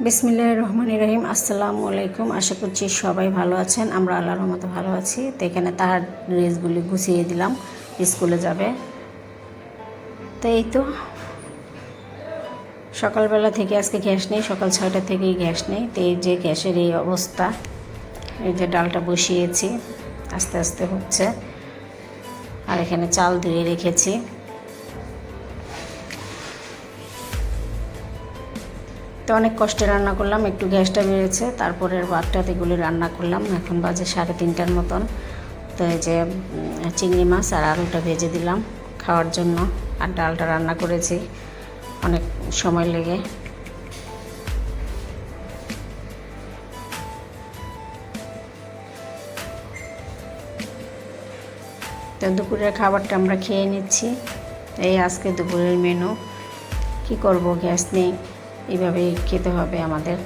বিসমিল্লাহ রহমান রহিম, আসসালামু আলাইকুম। আশা করছি সবাই ভালো আছেন। আমরা আল্লাহর রহমতে ভালো আছি। তো এখানে তাহার ড্রেসগুলি গুছিয়ে দিলাম। স্কুলে যাবে। তো এই তো। সকালবেলা থেকে আজকে গ্যাস নেই, সকাল ছয়টা থেকেই গ্যাস নেই। তো এই যে গ্যাসের এই অবস্থা, এই যে ডালটা বসিয়েছি, আস্তে আস্তে হচ্ছে। আর এখানে চাল ধুয়ে রেখেছি। তো অনেক কষ্টে রান্না করলাম, একটু গ্যাসটা বেড়েছে তারপরের ভাতটাতে এগুলি রান্না করলাম। এখন বাজে সাড়ে তিনটার মতন। তো এই যে চিংড়ি মাছ আর আলুটা ভেজে দিলাম খাওয়ার জন্য। আর ডালটা রান্না করেছি, অনেক সময় লেগে। তো দুপুরের খাবারটা আমরা খেয়ে নিচ্ছি। এই আজকে দুপুরের মেনু। কি করব, গ্যাস নেই। এইভাবেই খেতে হবে আমাদের।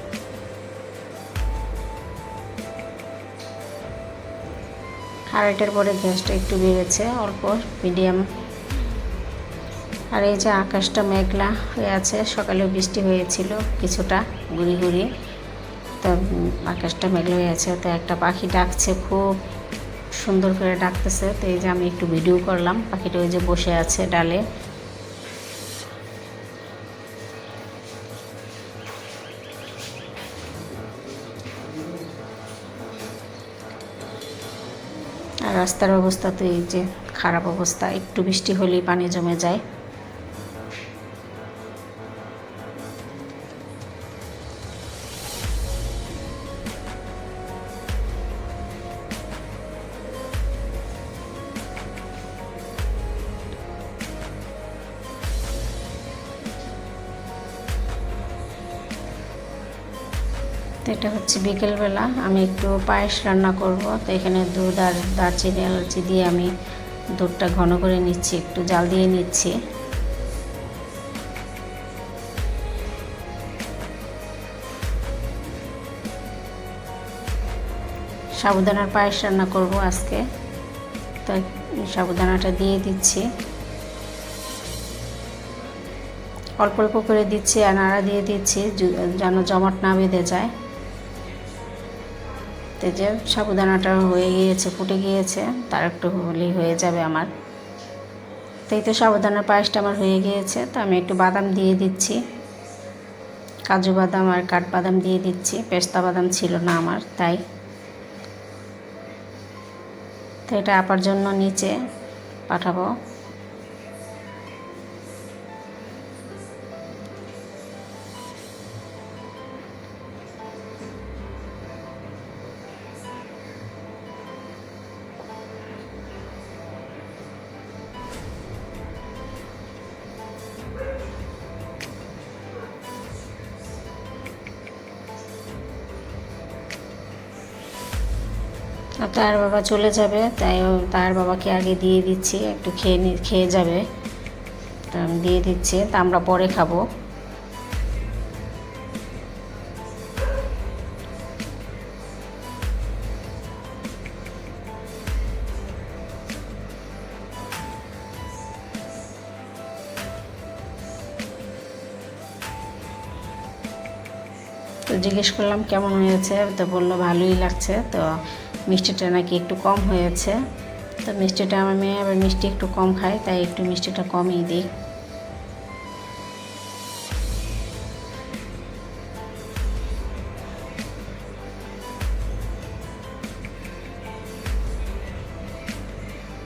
আড়াইটার পরে গ্যাসটা একটু বেড়েছে, অল্প, মিডিয়াম। আর এই যে আকাশটা মেঘলা হয়ে আছে, সকালে বৃষ্টি হয়েছিল কিছুটা গুড়ি গুড়ি তো আকাশটা মেঘলা হয়ে আছে, তো একটা পাখি ডাকছে খুব সুন্দর করে ডাকতেছে। তো এই যে আমি একটু ভিডিও করলাম, পাখিটা ওই যে বসে আছে ডালে। আর রাস্তার অবস্থা তো এই যে খারাপ অবস্থা একটু বৃষ্টি হলেই পানি জমে যায়। এটা হচ্ছে বিকেলবেলা, আমি একটু পায়েস রান্না করব। তো এখানে দুধ আর দারচিনি, এলাচি দিয়ে আমি দুধটা ঘন করে নিচ্ছি, একটু জাল দিয়ে নিচ্ছি। সাবুদানার পায়েস রান্না করব আজকে। তো সাবুদানাটা দিয়ে দিচ্ছি। অল্প অল্প করে দিচ্ছি আর নাড়া দিয়ে দিচ্ছি যেন জমাট না বেঁধে যায়। তো যে সাবুদানাটা হয়ে গিয়েছে, ফুটে গিয়েছে, তার একটু হলেই হয়ে যাবে আমার। তো এই তো সাবুদানার পায়েসটা আমার হয়ে গিয়েছে, তো আমি একটু বাদাম দিয়ে দিচ্ছি। কাজু বাদাম আর কাঠবাদাম দিয়ে দিচ্ছি, পেস্তা বাদাম ছিল না আমার, তাই। তো এটা আপার জন্য নিচে পাঠাবো। তার বাবা চলে যাবে, তাই তার বাবাকে আগে দিয়ে দিচ্ছি, একটু খেয়ে নি, খেয়ে যাবে। তা আমি দিয়ে দিচ্ছি, তা আমরা পরে খাব। তো জিজ্ঞেস করলাম, কেমন হয়েছে? তো বলল, ভালোই লাগছে। তো মিষ্টিটা নাকি একটু কম হয়েছে। তো মিষ্টিটা আমার মেয়ে আবার মিষ্টি একটু কম খায়, তাই একটু মিষ্টিটা কমই দিই।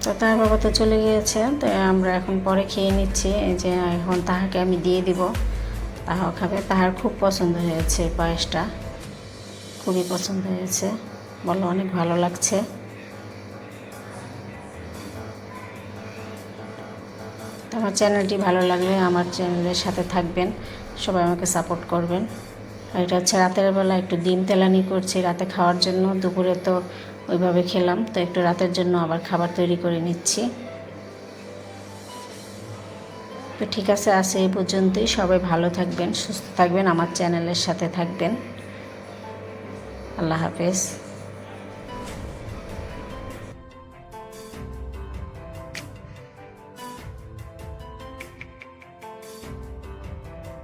তো তার বাবা তো চলে গিয়েছে, তো আমরা এখন পরে খেয়ে নিচ্ছি। এই যে এখন তাহাকে আমি দিয়ে দিব। তাহাও খাবে। তাহার খুব পছন্দ হয়েছে পায়েসটা। খুবই পছন্দ হয়েছে। বলো, অনেক ভালো লাগছে। আমার চ্যানেলটি ভালো লাগলে আমার চ্যানেলের সাথে থাকবেন, সবাই আমাকে সাপোর্ট করবেন। আর এটা হচ্ছে রাতের বেলা একটু ডিম তেলানি করছি, রাতে খাওয়ার জন্য। দুপুরে তো ওইভাবে খেলাম, তো একটু রাতের জন্য আবার খাবার তৈরি করে নিচ্ছি। তো ঠিক আছে আছে এই পর্যন্তই। সবাই ভালো থাকবেন, সুস্থ থাকবেন, আমার চ্যানেলের সাথে থাকবেন। আল্লাহ হাফেজ।